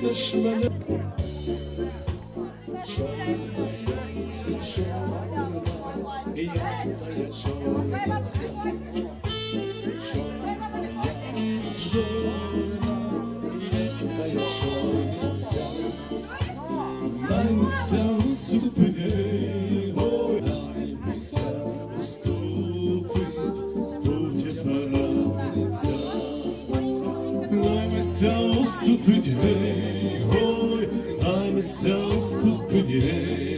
кинеш мене. Чорна ясі, чорна, і я твоя. Чорна чорна, і я твоя чорниця. Наймися уступи, ой, наймися уступи, спутя порадниця. Наймися stupid day. I'm so stupid. Yeah.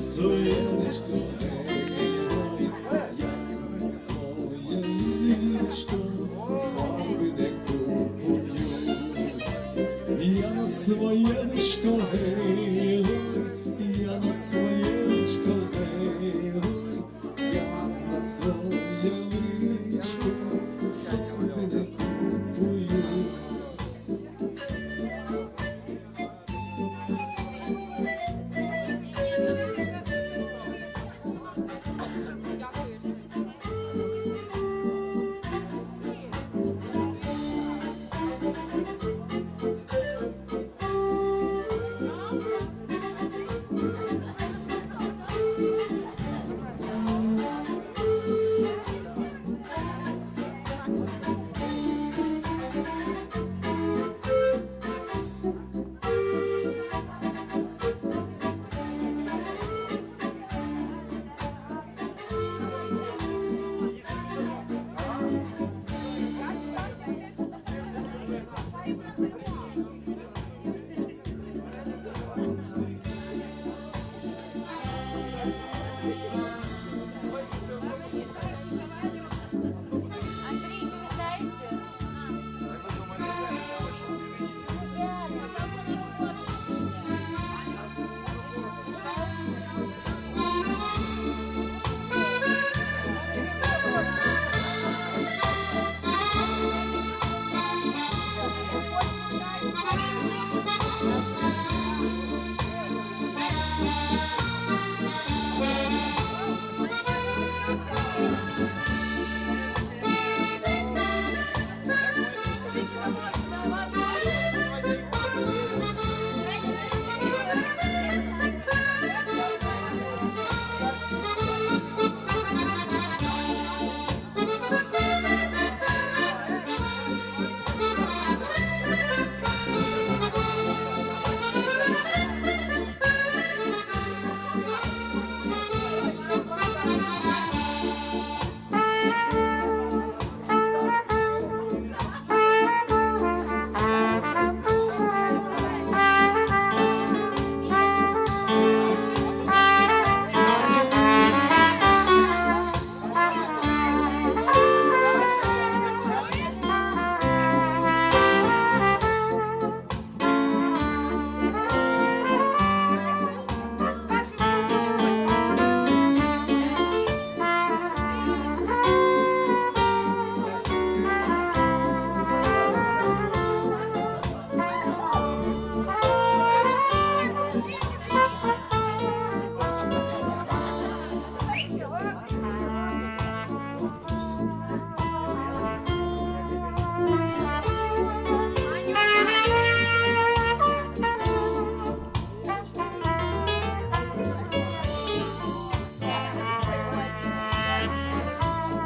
Я на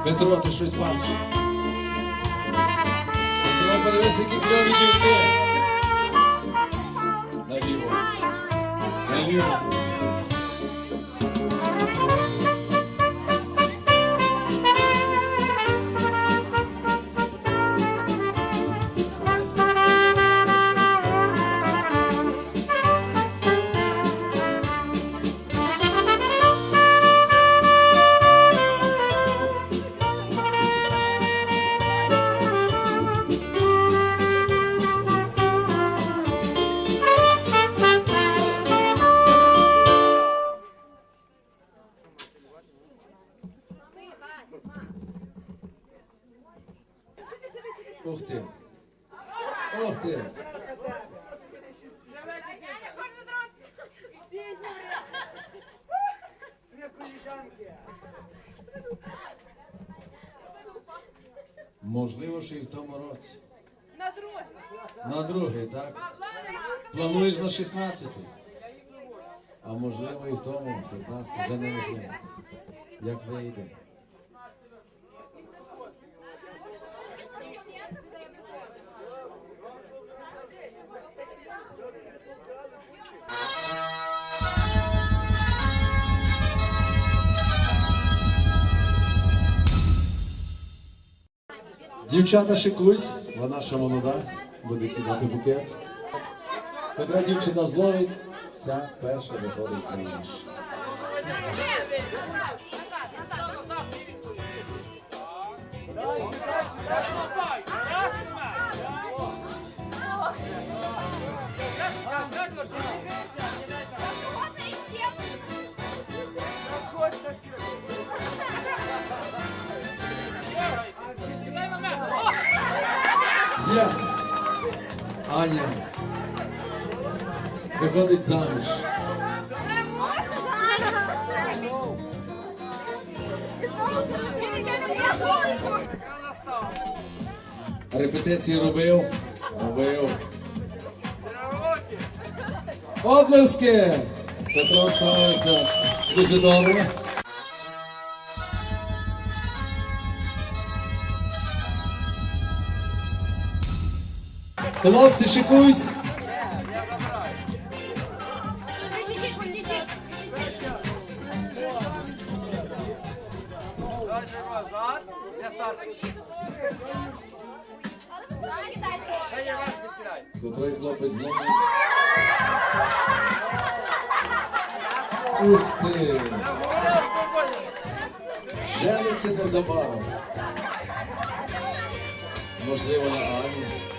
Петро, ти щось бачиш? Петро, подивись, які кльові дівки. Наліво. Наліво. Ух ти. Ух ти. Можливо, що і в тому році. На друге. На другий, так? Плануєш на 16 А можливо і в тому, 15 вже не можливо. Як вийде. Дівчата шикуйсь, вона ще молода, буде кидати букет. Котра дівчина зловить, ця перша виходить за заміж. Yes! Аня виходить заміж. Репетиції робив. Робив. Оплески! Петро справився дуже добре. Хлопці, шикуйсь! Котрий хлопець знову. Ух ти! Жениться незабаром. Можливо, на Ані.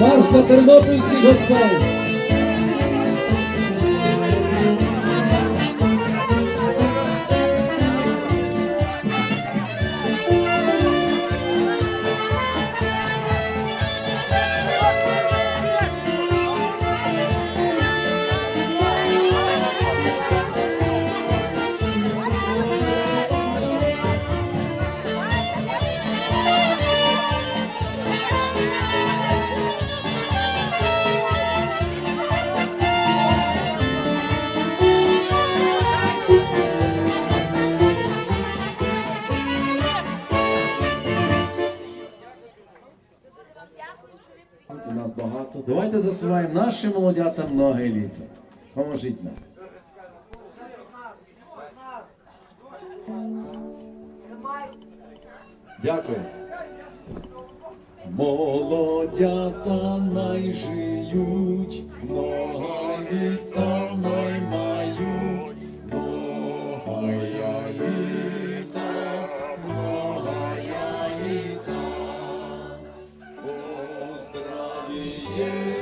Марш по тернопільській гостей! співаємо наші молодята ноги літо. Поможіть нам. Дякую. Молодята найжиють, много літа наймають, многая літа, многая літа, о здравіє.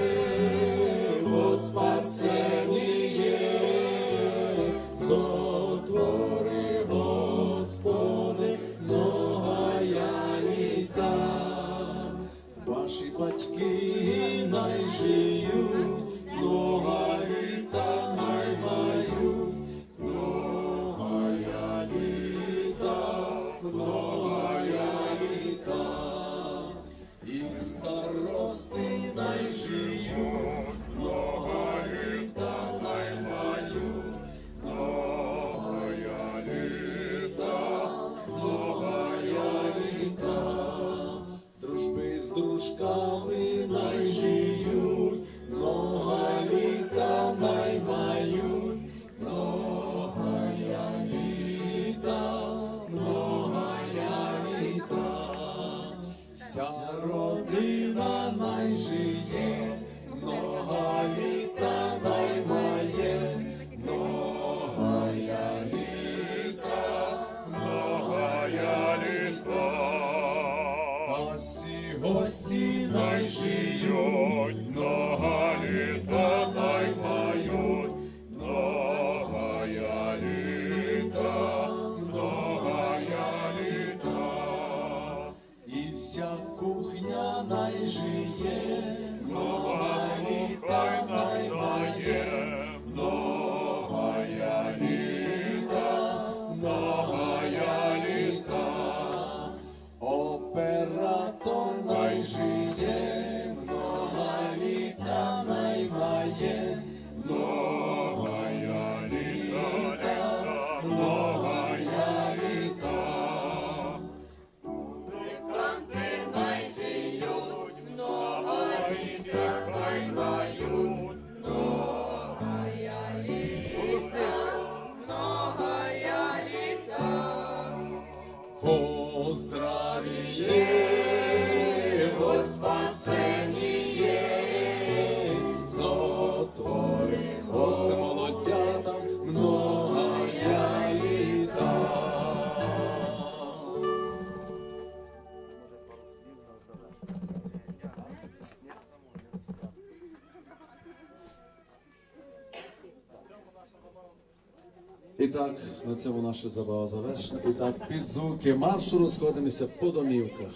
так, на цьому наша забава завершена. І так, під звуки маршу розходимося по домівках.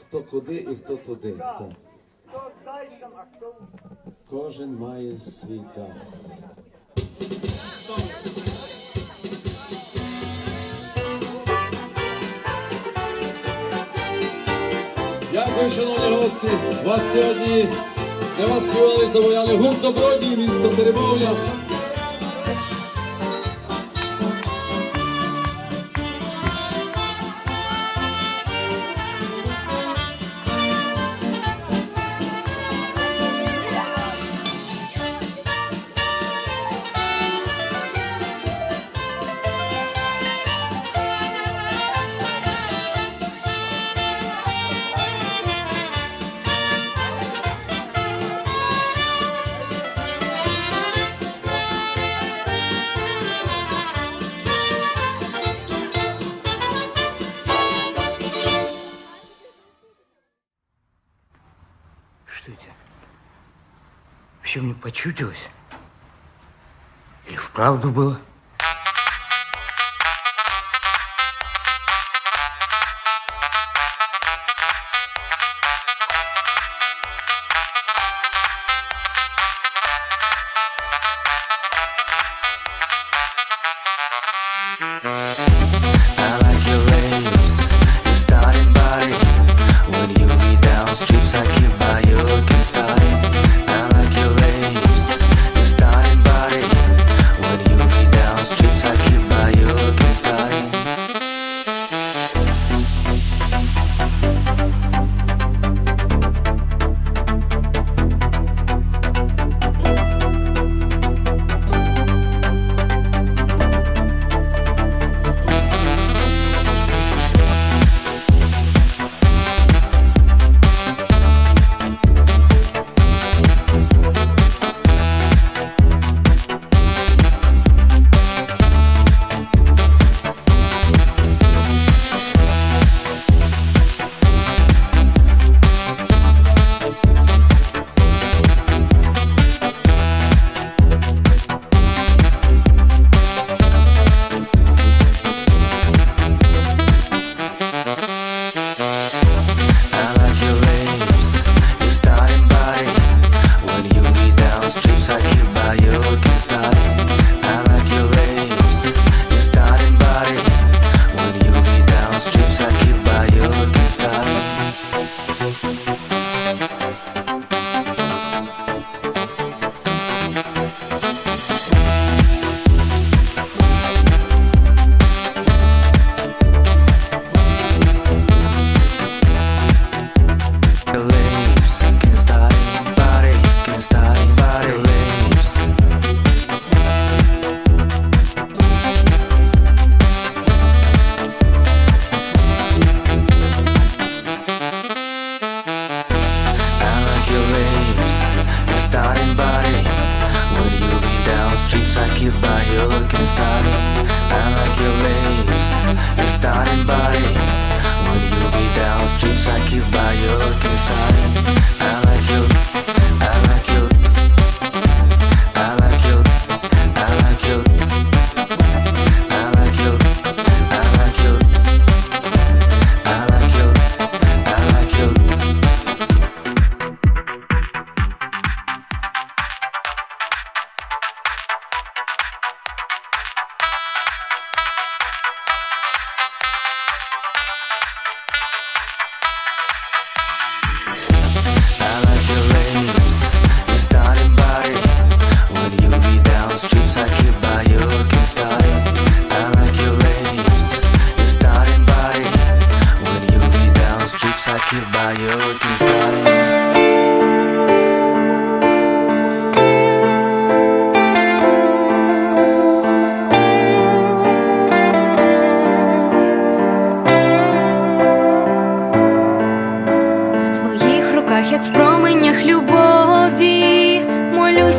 Хто куди і хто туди. Так. Кожен має свій дах. Дякую, шановні гості, вас сьогодні Не вас співали, завояли гурт добродій, місто Теребовля. Вообще мне почудилось. Или вправду было. so your lips Your starting body Will you be downstream, I by your design?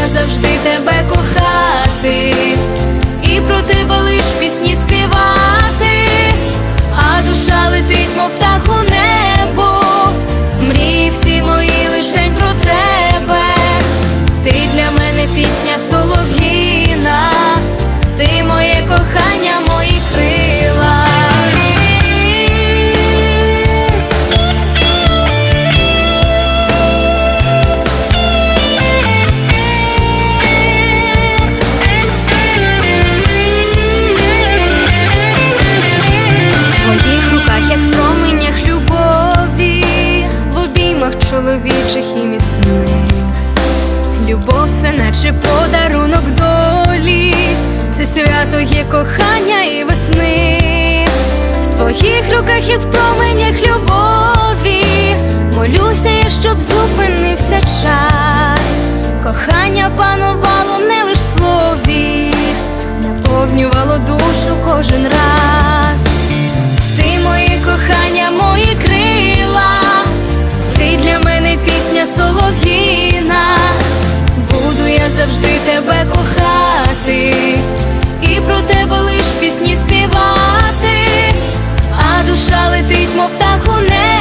я завжди тебе кохати, і про тебе Любов це наче подарунок долі, це свято є кохання і весни. В твоїх руках, як в променях любові, молюся я, щоб зупинився час. Кохання панувало не лиш в слові, наповнювало душу кожен раз. Ти моє кохання, мої крила, ти для мене пісня солов'їна, буду я завжди тебе кохати, і про тебе лиш пісні співати, а душа летить, мов птах у небо,